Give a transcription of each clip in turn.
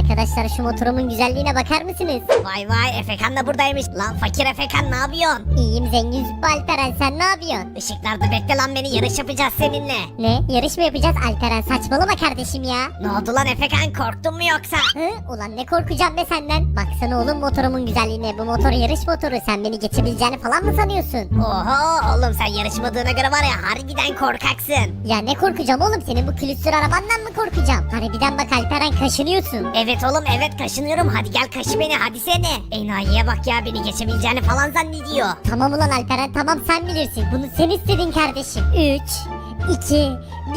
Arkadaşlar şu motorumun güzelliğine bakar mısınız? Vay vay Efekan da buradaymış. Lan fakir Efekan ne yapıyorsun? İyiyim zengin Züppe Alperen sen ne yapıyorsun? Işıklarda bekle lan beni yarış yapacağız seninle. Ne? Yarış mı yapacağız Alperen? Saçmalama kardeşim ya. Ne oldu lan Efekan korktun mu yoksa? Hı? Ulan ne korkacağım be senden. Baksana oğlum motorumun güzelliğine. Bu motor yarış motoru. Sen beni geçebileceğini falan mı sanıyorsun? Oho oğlum sen yarışmadığına göre var ya harbiden korkaksın. Ya ne korkacağım oğlum senin bu külüstür arabandan mı korkacağım? Harbiden bak Alperen kaşınıyorsun. Evet oğlum evet kaşınıyorum hadi gel kaşı beni hadi seni. Enayiye bak ya beni geçebileceğini falan zannediyor. Tamam ulan Alperen tamam sen bilirsin. Bunu sen istedin kardeşim. 3, 2, 1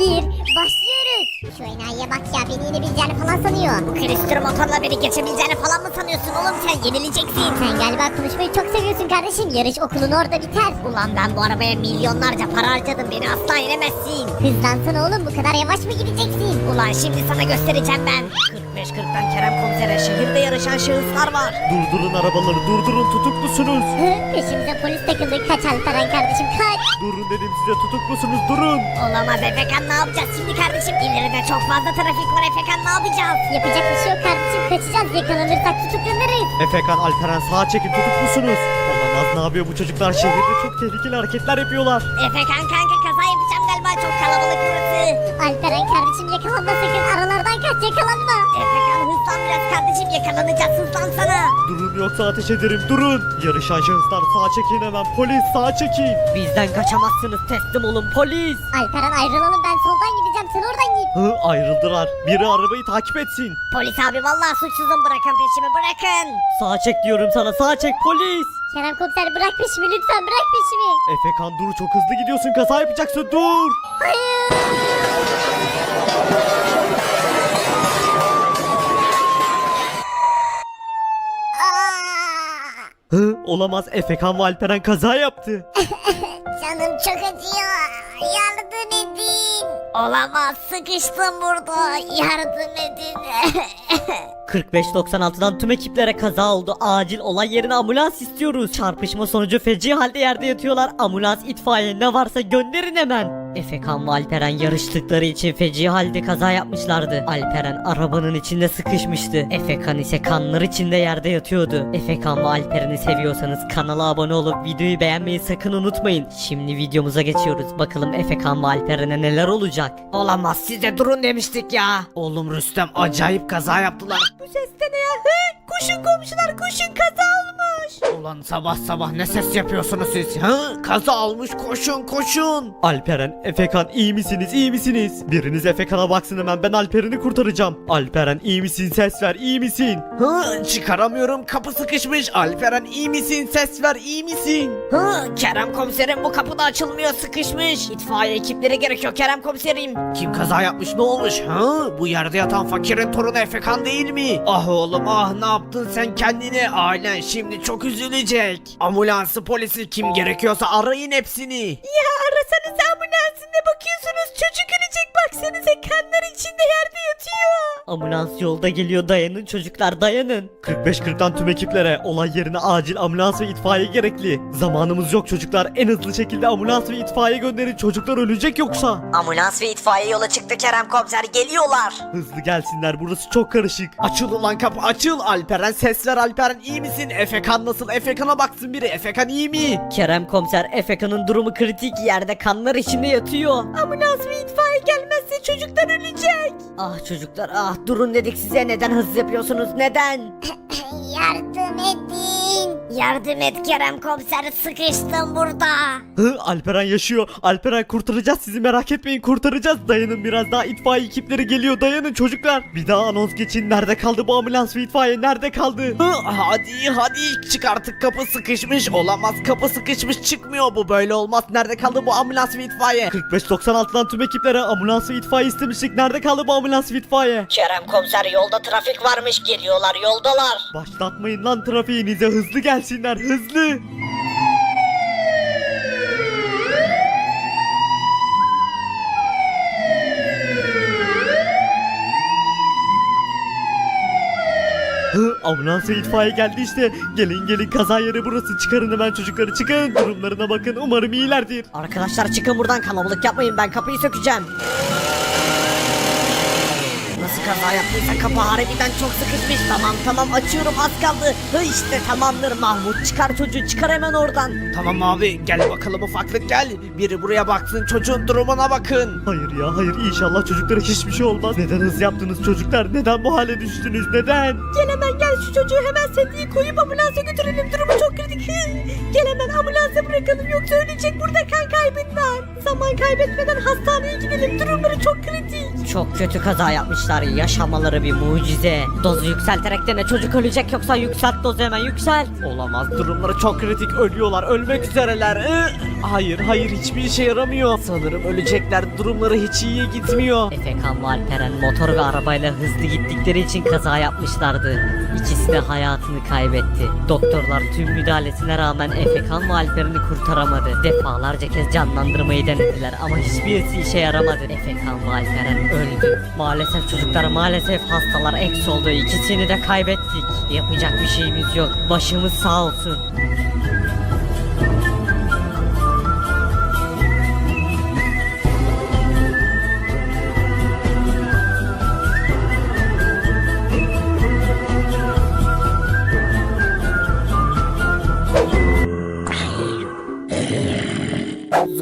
başlıyoruz. Şu enayiye bak ya beni yenebileceğini falan sanıyor. Bu külüstür motorla beni geçebileceğini falan mı sanıyorsun oğlum sen yenileceksin. Sen galiba konuşmayı çok seviyorsun kardeşim. Yarış okulun orada biter. Ulan ben bu arabaya milyonlarca para harcadım beni asla yenemezsin. Hızlansana oğlum bu kadar yavaş mı gideceksin? Ulan şimdi sana göstereceğim ben. 45-40'tan Kerem komisere şehirde yarışan şahıslar var. Durdurun arabaları durdurun tutuklusunuz. Hı, peşimize polis takıldı. Kaç Alperen kardeşim kaç. Durun dedim size tutuklusunuz durun. Olamaz Efekan ne yapacağız şimdi kardeşim? İleride çok fazla trafik var Efekan ne yapacağız? Yapacak bir şey yok kardeşim. Kaçacağız yakalanırsak tutuklanırız. Efekan Alperen sağa çekin tutuklusunuz. Olamaz ne yapıyor bu çocuklar şehirde çok tehlikeli hareketler yapıyorlar. Efekan kanka kaza yapacağım galiba çok kalabalık burası. Alperen kardeşim yakalanma sakın. Aralardan kaç yakalanma. Efekan hızlan biraz kardeşim yakalanacağız hızlansana. Durun yoksa ateş ederim durun. Yarışan şahıslar sağa çekin hemen polis sağa çekin. Bizden kaçamazsınız teslim olun polis. Alperen ayrılalım ben soldan gideceğim sen oradan git. Hı ayrıldılar. Biri arabayı takip etsin. Polis abi vallahi suçsuzum bırakın peşimi bırakın. Sağ çek diyorum sana sağ çek polis. Kerem komiser bırak peşimi lütfen bırak peşimi. Efekan dur çok hızlı gidiyorsun kaza yapacaksın dur. Hı olamaz Efekan ve Alperen kaza yaptı. canım çok acıyor. Yardım edin. Olamaz sıkıştım burada yardım edin. 45-96'dan tüm ekiplere kaza oldu. Acil olay yerine ambulans istiyoruz. Çarpışma sonucu feci halde yerde yatıyorlar. Ambulans, itfaiye ne varsa gönderin hemen. Efekan ve Alperen yarıştıkları için feci halde kaza yapmışlardı. Alperen arabanın içinde sıkışmıştı. Efekan ise kanlar içinde yerde yatıyordu. Efekan ve Alperen'i seviyorsanız kanala abone olup videoyu beğenmeyi sakın unutmayın. Şimdi videomuza geçiyoruz. Bakalım Efekan ve Alperen'e neler olacak. Olamaz size durun demiştik ya. Oğlum Rüstem acayip kaza yaptılar. Bu ses de ne ya? Koşun komşular koşun kaza olmuş. Ulan sabah sabah ne ses yapıyorsunuz siz? Ha? Kaza olmuş koşun koşun. Alperen, Efekan iyi misiniz iyi misiniz? Biriniz Efekan'a baksın hemen ben Alperen'i kurtaracağım. Alperen iyi misin ses ver iyi misin? Hı, çıkaramıyorum kapı sıkışmış. Alperen iyi misin? Ses ver iyi misin? Hı, Kerem komiserim bu kapı da açılmıyor sıkışmış. İtfaiye ekipleri gerekiyor Kerem komiserim. Kim kaza yapmış ne olmuş? Hı, bu yerde yatan fakirin torunu Efekan değil mi? Ah oğlum ah ne yaptın sen kendine? Ailen şimdi çok üzülecek. Ambulansı polisi kim gerekiyorsa arayın hepsini. Ya arasanız ambulansın ne bakıyorsunuz? Çocuk ölecek baksanıza kanlar içinde yerde yatıyor. Ambulans yolda geliyor dayanın çocuklar dayanın. 45-40'tan tüm ekiplere olay yerine acil ambulans ve itfaiye gerekli. Zamanımız yok çocuklar en hızlı şekilde ambulans ve itfaiye gönderin çocuklar ölecek yoksa. Ambulans ve itfaiye yola çıktı Kerem komiser geliyorlar. Hızlı gelsinler burası çok karışık. Açıl ulan kapı açıl Alperen ses ver Alperen iyi misin? Efekan nasıl? Efekan'a baksın biri Efekan iyi mi? Kerem komiser Efeka'nın durumu kritik yerde kanlar içinde yatıyor. Ambulans ve itfaiye gelmezse çocuklar ölecek. Ah çocuklar ah durun dedik size neden hız yapıyorsunuz neden? Yardım edin. Yardım et Kerem komiser sıkıştım burada. Hı, Alperen yaşıyor. Alperen kurtaracağız sizi merak etmeyin kurtaracağız. Dayanın biraz daha itfaiye ekipleri geliyor dayanın çocuklar. Bir daha anons geçin. Nerede kaldı bu ambulans ve itfaiye nerede kaldı? Hı, hadi hadi çık artık kapı sıkışmış olamaz kapı sıkışmış çıkmıyor bu böyle olmaz nerede kaldı bu ambulans ve itfaiye 45-96'dan tüm ekiplere ambulans ve itfaiye istemiştik. Nerede kaldı bu ambulans ve itfaiye? Kerem komiser yolda trafik varmış geliyorlar yoldalar. Başlatmayın lan trafiğinize hızlı gelsinler hızlı. Hı, ambulans ve itfaiye geldi işte. Gelin gelin kaza yeri burası. Çıkarın hemen çocukları çıkın. Durumlarına bakın. Umarım iyilerdir. Arkadaşlar çıkın buradan kalabalık yapmayın ben kapıyı sökeceğim. Kaza yaptıysa kapı harbiden çok sıkışmış. Tamam tamam açıyorum az kaldı. Hı işte tamamdır Mahmut çıkar çocuğu çıkar hemen oradan. Tamam abi gel bakalım ufaklık gel. Biri buraya baksın çocuğun durumuna bakın. Hayır ya hayır inşallah çocuklara hiçbir şey olmaz. Neden hız yaptınız çocuklar? Neden bu hale düştünüz? Neden? Gel hemen gel şu çocuğu hemen sediye koyup ambulansa götürelim durumu çok kritik. gel hemen ambulansa bırakalım yoksa ölecek burada kan kaybından. Zaman kaybetmeden hastaneye gidelim durumları çok kritik. Çok kötü kaza yapmışlar. Yaşamaları bir mucize. Dozu yükselterek dene çocuk ölecek yoksa yükselt dozu hemen yükselt. Olamaz durumları çok kritik ölüyorlar ölmek üzereler. Iı, Hayır hayır hiçbir işe yaramıyor. Sanırım ölecekler durumları hiç iyiye gitmiyor. Efekan ve motor ve arabayla hızlı gittikleri için kaza yapmışlardı. İkisi de hayatını kaybetti. Doktorlar tüm müdahalesine rağmen Efekan ve kurtaramadı. Defalarca kez canlandırmayı denediler ama hiçbirisi işe yaramadı. Efekan ve öldü. Maalesef çocuklar maalesef hastalar eks oldu. İkisini de kaybettik. Yapacak bir şeyimiz yok. Başımız sağ olsun.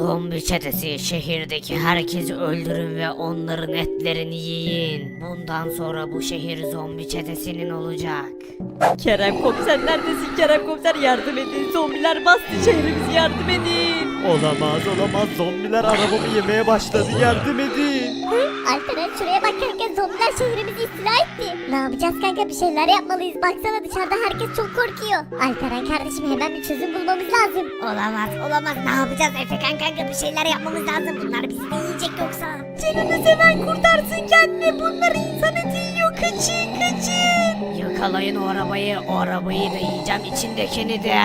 Zombi çetesi şehirdeki herkesi öldürün ve onların etlerini yiyin. Bundan sonra bu şehir zombi çetesinin olacak. Kerem komiser neredesin Kerem komiser yardım edin. Zombiler bastı şehrimizi yardım edin. Olamaz olamaz zombiler arabamı yemeye başladı yardım edin. Alperen şuraya bak kanka zombiler şehrimizi istila etti. Ne yapacağız kanka bir şeyler yapmalıyız. Baksana dışarıda herkes çok korkuyor. Alperen kardeşim hemen bir çözüm bulmamız lazım. Olamaz olamaz ne yapacağız Efekan kanka bir şeyler yapmamız lazım. Bunlar bizi de yiyecek yoksa. Canımız hemen kurtarsın kendini. Bunlar insan eti yiyor. Kaçın kaçın. Yakalayın o arabayı, o arabayı da yiyeceğim içindekini de.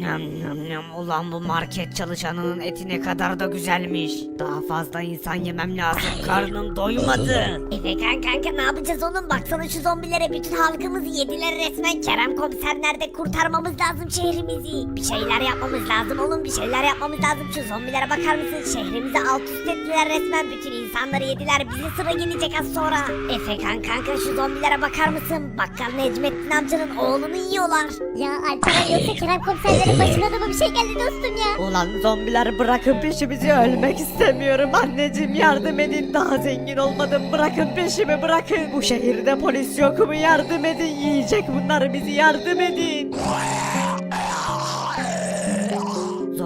Nyam nyam nyam. Ulan bu market çalışanının eti ne kadar da güzelmiş. Daha fazla insan yemem lazım. Karnım doymadı. Efekan kanka ne yapacağız oğlum? Baksana şu zombilere bütün halkımızı yediler resmen. Kerem komiser nerede? Kurtarmamız lazım şehrimizi. Bir şeyler yapmamız lazım oğlum. Bir şeyler yapmamız lazım. Şu zombilere bakar mısın? Şehrimizi alt üst ettiler resmen. Bütün insanları yediler. Bize sıra gelecek az sonra. Efekan kanka şu zombilere bakar mısın? Bakkal Necmettin amcanın oğlunu yiyorlar. Ya Alperen yoksa Kerem komiserlerin başına da mı bir şey geldi dostum ya? Ulan zombiler bırakın peşimizi ölmek istemiyorum. Anneciğim yardım edin. Daha zengin olmadım. Bırakın peşimi bırakın. Bu şehirde polis yok mu? Yardım edin. Yiyecek bunlar bizi yardım edin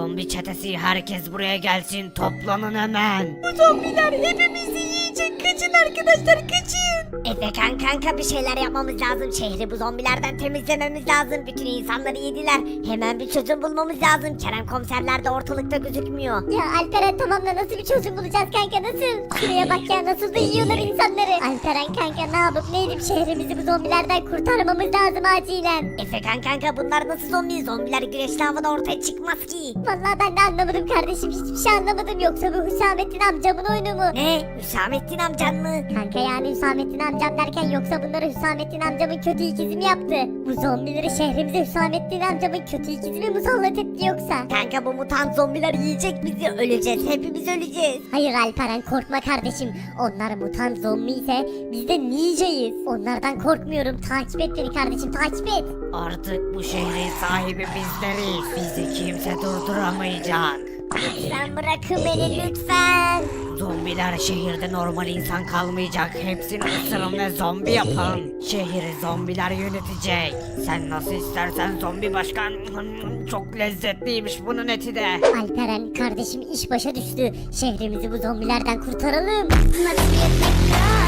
Zombi çetesi herkes buraya gelsin toplanın hemen. Bu zombiler hepimizi yiyecek. Kaçın arkadaşlar kaçın. Efekan kanka bir şeyler yapmamız lazım. Şehri bu zombilerden temizlememiz lazım. Bütün insanları yediler. Hemen bir çözüm bulmamız lazım. Kerem komiserler de ortalıkta gözükmüyor. Ya Alperen tamam da nasıl bir çözüm bulacağız kanka nasıl? Şuraya bak ya nasıl da yiyorlar insanları. Alperen kanka ne yapıp ne edip şehrimizi bu zombilerden kurtarmamız lazım acilen. Efekan kanka bunlar nasıl zombi? Zombiler güneşli havada ortaya çıkmaz ki. Vallahi ben de anlamadım kardeşim hiçbir şey anlamadım yoksa bu Hüsamettin amcamın oyunu mu? Ne? Hüsamettin amcan mı? Kanka yani Hüsamettin amcam derken yoksa bunları Hüsamettin amcamın kötü ikizi mi yaptı? Bu zombileri şehrimize Hüsamettin amcamın kötü ikizi mi musallat etti yoksa? Kanka bu mutant zombiler yiyecek bizi. Öleceğiz. Hepimiz öleceğiz. Hayır Alperen korkma kardeşim. Onlar mutant zombi ise biz de ninjayız. Onlardan korkmuyorum. Takip et beni kardeşim takip et. Artık bu şehrin sahibi bizleriz. Bizi kimse durduramayacak. Lütfen bırakın beni lütfen. Zombiler şehirde normal insan kalmayacak. Hepsini ısırın ve zombi yapın. Şehri zombiler yönetecek. Sen nasıl istersen zombi başkan. Çok lezzetliymiş bunun eti de. Alperen kardeşim iş başa düştü. Şehrimizi bu zombilerden kurtaralım. Efekan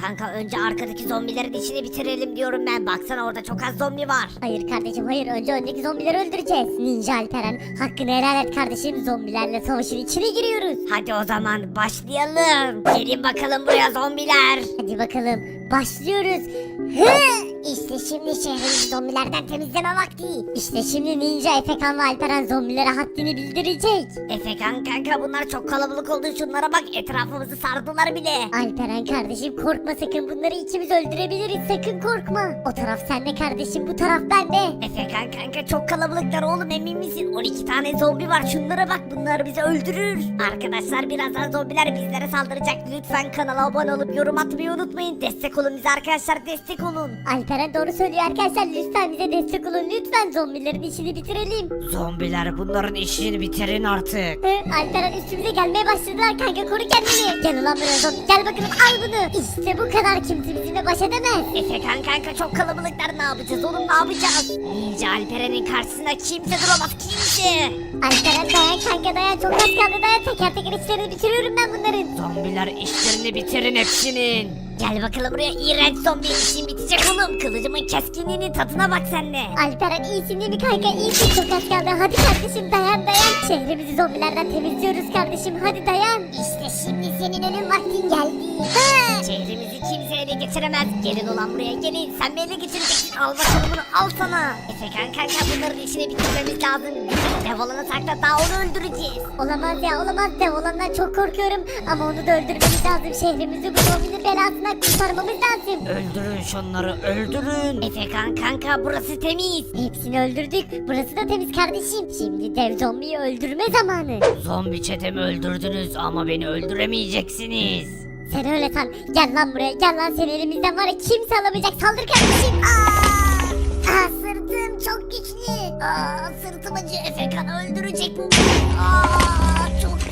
kanka önce arkadaki zombilerin işini bitirelim diyorum ben. Baksana orada çok az zombi var. Hayır kardeşim hayır önce öndeki zombileri öldüreceğiz. Ninja Alperen hakkını helal et kardeşim zombilerle savaşın içine giriyoruz. Hadi o zaman başlayalım. Gelin bakalım buraya zombiler. Hadi bakalım başlıyoruz. Hı! İşte şimdi şehrimizi zombilerden temizleme vakti. İşte şimdi Ninja Efekan ve Alperen zombilere haddini bildirecek. Efekan kanka bunlar çok kalabalık oldu şunlara bak etrafımızı sardılar bile. Alperen kardeşim korkma sakın bunları ikimiz öldürebiliriz sakın korkma. O taraf sende kardeşim bu taraf bende. Efekan kanka çok kalabalıklar oğlum emin misin? 12 tane zombi var şunlara bak bunlar bizi öldürür. Arkadaşlar birazdan zombiler bizlere saldıracak. Lütfen kanala abone olup yorum atmayı unutmayın. Destek olun bize arkadaşlar destek olun. Alperen doğru söylüyor arkadaşlar lütfen bize destek olun lütfen zombilerin işini bitirelim. Zombiler bunların işini bitirin artık. Hı, Alperen üstümüze gelmeye başladılar kanka koru kendini. Gel ulan buraya zombi gel bakalım al bunu. İşte bu kadar kimse bizimle baş edemez. Efekan kanka çok kalabalıklar ne yapacağız oğlum ne yapacağız? Ninja Alperen'in karşısında kimse duramaz kimse. Alperen dayan kanka dayan çok az kaldı dayan teker teker işlerini bitiriyorum ben bunların. Zombiler işlerini bitirin hepsinin. Gel bakalım buraya iğrenç zombi işin bitecek oğlum. Kılıcımın keskinliğinin tadına bak sen de. Alperen iyisin değil mi kanka iyisin çok az kaldı hadi kardeşim dayan dayan. Şehrimizi zombilerden temizliyoruz kardeşim hadi dayan. İşte şimdi senin ölüm vaktin geldi. Hı. Şehrimizi kimse ele geçiremez. Gelin ulan buraya gelin. Sen mi ele geçireceksin? Al bakalım bunu al sana. Efekan kanka bunların işini bitirmemiz lazım. Dev olanı sakla daha onu öldüreceğiz. Olamaz ya olamaz dev olandan çok korkuyorum. Ama onu da öldürmemiz lazım. Şehrimizi bu zombinin belasından kurtarmamız lazım. Öldürün şunları öldürün. Efekan kanka burası temiz. Hepsini öldürdük. Burası da temiz kardeşim. Şimdi dev zombiyi öldürme zamanı. Zombi çetemi öldürdünüz ama beni öldüremeyeceksiniz. Sen öyle san. Gel lan buraya. Gel lan seni elimizden var ya kimse alamayacak. Saldır kardeşim. Aa! Aa, sırtım çok güçlü. Aa, sırtım acıyor Efekan öldürecek bu. Aa,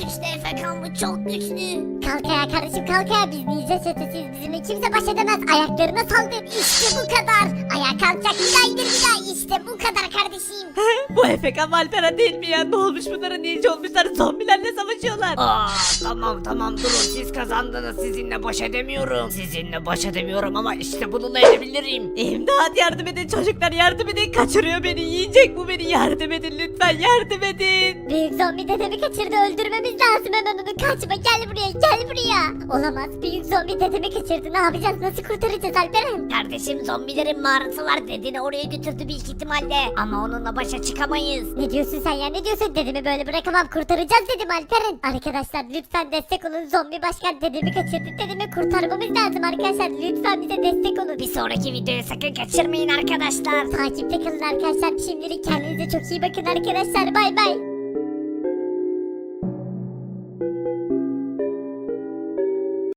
güçlü Efekan bu çok güçlü. Kalk ayağa kardeşim kalk ayağa. Biz ninja çetesiyiz. Bizimle kimse baş edemez. Ayaklarına saldır. İşte bu kadar. Ayağa kalkacak. Bir daha indir bir daha. İşte bu kadar kardeşim. Bu Efekan ve Alperen değil mi ya? Ne olmuş bunlara ninja olmuşlar zombilerle savaşıyorlar. Aa, tamam tamam durun siz kazandınız sizinle baş edemiyorum. Sizinle baş edemiyorum ama işte bununla edebilirim. İmdat yardım edin çocuklar yardım edin. Kaçırıyor beni yiyecek bu beni yardım edin lütfen yardım edin. Büyük zombi dedemi kaçırdı. Öldürmemiz lazım hemen onu. Kaçma gel buraya gel buraya. Olamaz. Büyük zombi dedemi kaçırdı. Ne yapacağız? Nasıl kurtaracağız Alperen? Kardeşim zombilerin mağarası var dediğini oraya götürdü büyük ihtimalle. Ama onunla başa çıkamayız. Ne diyorsun sen ya ne diyorsun dedemi böyle bırakamam kurtaracağız dedim Alperen. Arkadaşlar lütfen destek olun zombi başkan dedemi kaçırdı dedemi kurtarmamız lazım arkadaşlar lütfen bize destek olun. Bir sonraki videoyu sakın kaçırmayın arkadaşlar. Takipte kalın arkadaşlar şimdilik kendinize çok iyi bakın arkadaşlar bay bay.